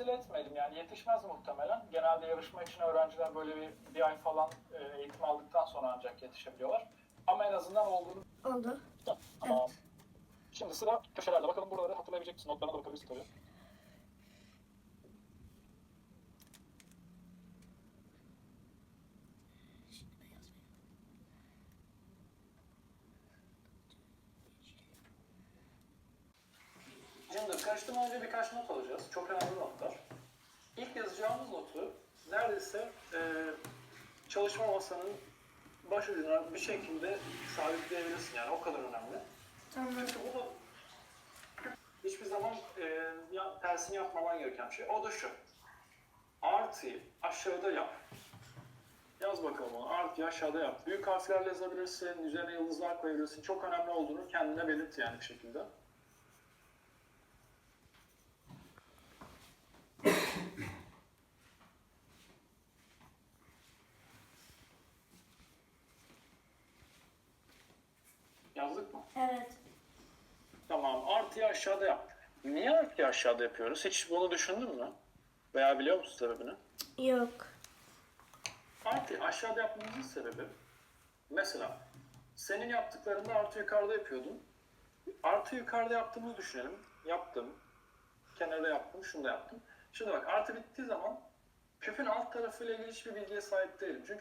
acele etmedim yani yetişmez muhtemelen. Genelde yarışma için öğrenciler böyle bir, bir ay falan e, eğitim aldıktan sonra ancak yetişebiliyorlar. Ama en azından olduğunu Oldu. Tamam. Şimdi sıra köşelerde. Bakalım buraları hatırlayabilecek misin? Notlarına da bakabilirsin tabii. Şimdi önce birkaç not alacağız. Çok önemli notlar. İlk yazacağımız notu neredeyse e, çalışma masanın baş ucuna bir şekilde sabitleyebilirsin. Yani o kadar önemli. Tamam. Çünkü bunu hiçbir zaman e, ya, tersini yapmaman gereken şey. O da şu. Artıyı aşağıda yap. Yaz bakalım onu. Artıyı aşağıda yap. Büyük harflerle yazabilirsin. Üzerine yıldızlar koyabilirsin. Çok önemli olduğunu kendine belirt yani bir şekilde. Evet. Tamam. Artıyı aşağıda yap. Niye artıyı aşağıda yapıyoruz? Hiç bunu düşündün mü? Veya biliyor musun sebebini? Yok. Artı aşağıda yapmamızın sebebi mesela senin yaptıklarında artı yukarıda yapıyordun. Artı yukarıda yaptığımızı düşünelim. Yaptım. Kenarda yaptım. Şunu da yaptım. Şimdi bak artı bittiği zaman küpün alt tarafıyla ilgili hiçbir bilgiye sahip değilim. Çünkü